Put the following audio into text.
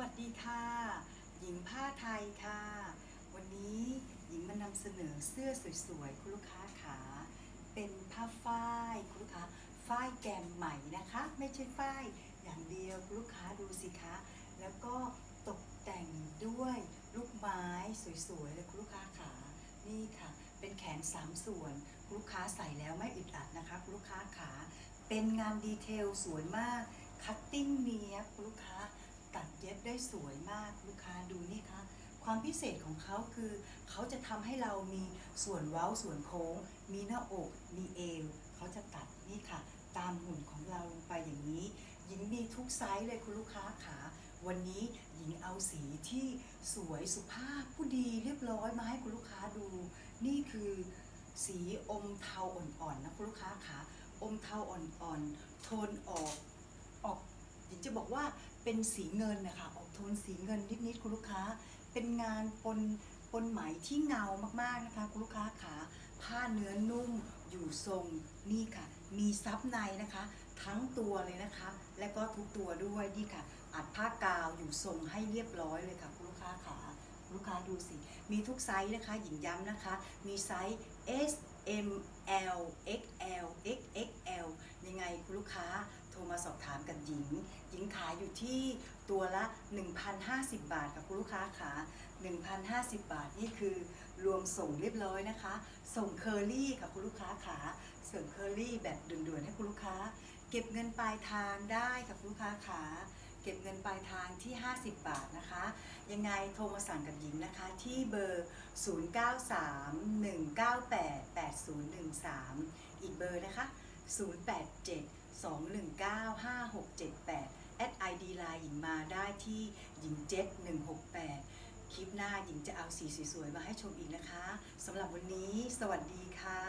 วัสดีค่ะ หญิงผ้าไทยค่ะ วันนี้หญิงมานำเสนอเสื้อสวยๆ คุณลูกค้าขาเป็นผ้าฝ้ายคุณลูกค้าฝ้ายแกมใหม่นะคะ ไม่ใช่ฝ้ายอย่างเดียวคุณลูกค้าดูสิคะ แล้วก็ตกแต่งด้วยลูกไม้สวยๆเลยคุณลูกค้าขานี่ค่ะ เป็นแขนสามส่วนคุณลูกค้าใส่แล้วไม่อึดอัดนะคะคุณลูกค้าขาเป็นงานดีเทลสวยมากคัตติ้งเนี้ยคุณลูกค้า ได้สวยมากลูกค้าดูนี่คะความพิเศษของเขาคือเขาจะทำให้เรามีส่วนเว้าส่วนโค้ง มีหน้าอกมีเอวเขาจะตัดนี่ค่ะ ตามหุ่นของเราลงไปอย่างนี้ หญิงมีทุกไซส์เลยคุณลูกค้าขาวันนี้หญิงเอาสีที่สวยสุภาพผู้ดีเรียบร้อยมาให้คุณลูกค้าดู นี่คือสีอมเทาอ่อนๆนะคุณลูกค้าขาอมเทาอ่อนๆโทนออกออก หญิงจะบอกว่าเป็นสีเงินนะคะออกโทนสีเงินนิดๆคุณลูกค้า เป็นงานปนปนไหมที่เงามากๆนะคะคุณลูกค้าขาผ้าเนื้อนุ่มอยู่ทรงนี่ค่ะ มีซับในนะคะ ทั้งตัวเลยนะคะ และก็ทุกตัวด้วยนี่ค่ะ อัดผ้ากาวอยู่ทรงให้เรียบร้อยเลยค่ะคุณลูกค้าขาลูกค้าดูสิ มีทุกไซส์นะคะ หญิงย้ำนะคะ มีไซส์ S M L X L X X L ยังไงคุณลูกค้าโทรมาสอบถามกับห ญิง หญิงขายอยู่ที่ตัวละ 1,050 บาทค่ะคุณลูกค้าขา1,050 บาทนี่คือรวมส่งเรียบร้อยนะคะ ส่งเคอรี่ค่ะคุณลูกค้าขาเส่งเคอรี่แบบด่วนๆให้คุณลูกค้า เก็บเงินปลายทางได้ค่ะคุณลูกค้าขาเก็บเงินปลายทางที่ 50 บาทนะคะ ยังไงโทรมาสั่งกับหญิงนะคะที่เบอร์ 0931988013 อีกเบอร์นะคะ 087-219-5678 แอด ID ไลน์หญิงมาได้ที่หญิงเจ็ด168 คลิปหน้าหญิงจะเอาสีสวยๆมาให้ชมอีกนะคะสำหรับวันนี้ สวัสดีค่ะ